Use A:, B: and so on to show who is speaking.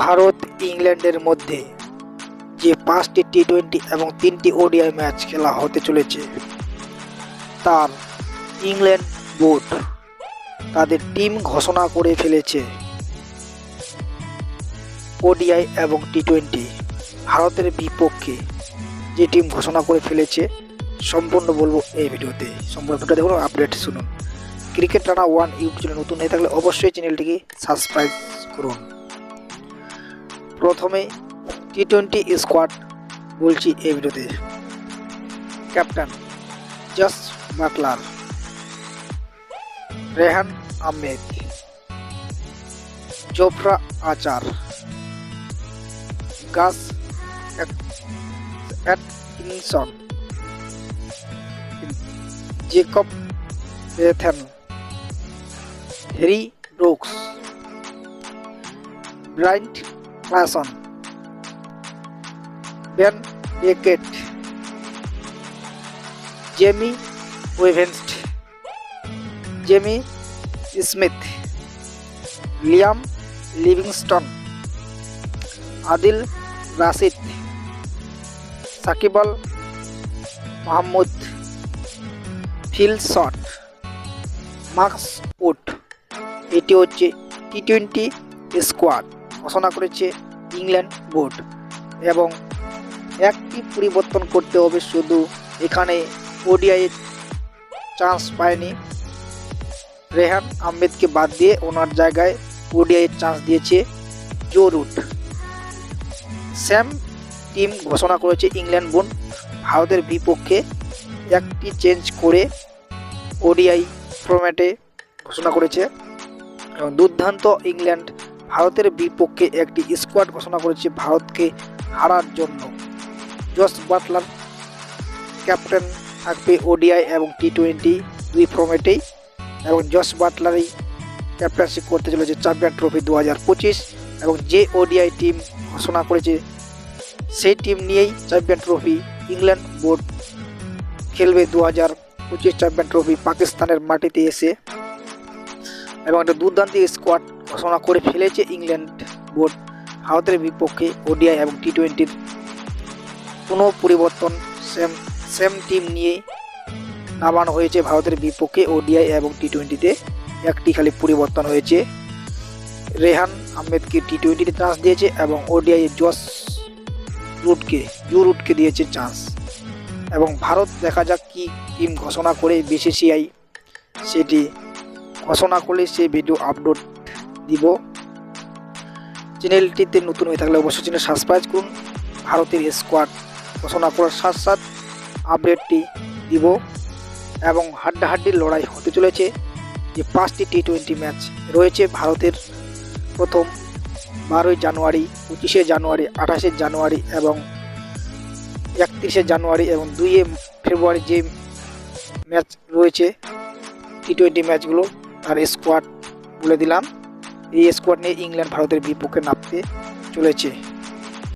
A: ভারত, ইংল্যান্ডের মধ্যে যে পাঁচটি টি টোয়েন্টি এবং তিনটি ওডিআই ম্যাচ খেলা হতে চলেছে, তার ইংল্যান্ড বোর্ড তাদের টিম ঘোষণা করে ফেলেছে। ওডিআই এবং টি টোয়েন্টি ভারতের বিপক্ষে যে টিম ঘোষণা করে ফেলেছে, সম্পূর্ণ বলব এই ভিডিওতে। সম্পূর্ণ ভিডিও দেখুন, আপডেট শুনুন। ক্রিকেট টানা ওয়ান ইউটিউব চ্যানেল নতুন হয়ে থাকলে অবশ্যই চ্যানেলটিকে সাবস্ক্রাইব করুন। প্রথমে টি টোয়েন্টি স্কোয়াড বলছি এই ভিডিওতে। Captain Jos Butler Rehan Ahmed, Jofra Archer, Gus Atkinson, Jacob Bethell Harry Brooks Klaasen Ben Duckett Jamie ওয়েভেনস্ট Jamie Smith Liam Livingstone Adil Rashid Saqib Al Mahmood Phil Salt Marks Wood এটি হচ্ছে T twenty squad ঘোষণা করেছে England board. এবং একটি পরিবর্তন করতে হবে শুধু। এখানে ওডিআই চান্স পায়নি। রেহান আহমেদকে বাদ দিয়ে ওনার জায়গায় ওডিআই চান্স দিয়েছে জো রুট। স্যাম টিম ঘোষণা করেছে ইংল্যান্ড বোর্ড। ভারতের বিপক্ষে একটি চেঞ্জ করে ওডিআই ফরম্যাটে ঘোষণা করেছে। এবং দুর্দান্ত ইংল্যান্ড ভারতের বিপক্ষে একটি স্কোয়াড ঘোষণা করেছে ভারতকে হারার জন্য। জস বাটলার ক্যাপ্টেন থাকবে ওডিআই এবং টি টোয়েন্টি দুই ফর্মেটেই এবং জস বাটলারই ক্যাপ্টেনশিপ করতে চলেছে চ্যাম্পিয়ন ট্রফি দু হাজার পঁচিশ এবং যে ওডিআই টিম ঘোষণা করেছে সেই টিম নিয়েই চ্যাম্পিয়ন ট্রফি ইংল্যান্ড বোর্ড খেলবে দু হাজার পঁচিশ চ্যাম্পিয়ন ট্রফি পাকিস্তানের মাটিতে এসে। এবং একটা দুর্দান্ত স্কোয়াড ঘোষণা করে ফেলেছে ইংল্যান্ড বোর্ড। ভারতের বিপক্ষে ওডিআই এবং টি টোয়েন্টির কোনো পরিবর্তন সেম সেম টিম নিয়ে নামানো হয়েছে। ভারতের বিপক্ষে ওডিআই এবং টি টোয়েন্টিতে একটি খালি পরিবর্তন হয়েছে। রেহান আহমেদকে টি টোয়েন্টিতে চান্স দিয়েছে এবং ওডিআই জস রুটকে, জু রুটকে দিয়েছে চান্স এবং ভারত দেখা যাক কি টিম ঘোষণা করে, বিসিসিআই সেটি ঘোষণা করলে সেই ভিডিও আপলোড দিব। চ্যানেলটিতে নতুন হয়ে থাকলে অবশ্যই চ্যানেল সাবস্ক্রাইব করুন। ভারতের স্কোয়াড ঘোষণা করার সাথ সাথ আপডেটটি দিব এবং হাড্ডাহাড্ডির লড়াই হতে চলেছে। যে পাঁচটি টি টোয়েন্টি ম্যাচ রয়েছে ভারতের প্রথম বারোই জানুয়ারি, পঁচিশে জানুয়ারি, আঠাশে জানুয়ারি এবং একত্রিশে জানুয়ারি এবং দুইয়ে ফেব্রুয়ারি যে ম্যাচ রয়েছে টি টোয়েন্টি ম্যাচগুলো তার স্কোয়াড বলে দিলাম। এই স্কোয়াড নিয়ে ইংল্যান্ড ভারতের বিপক্ষে নামতে চলেছে।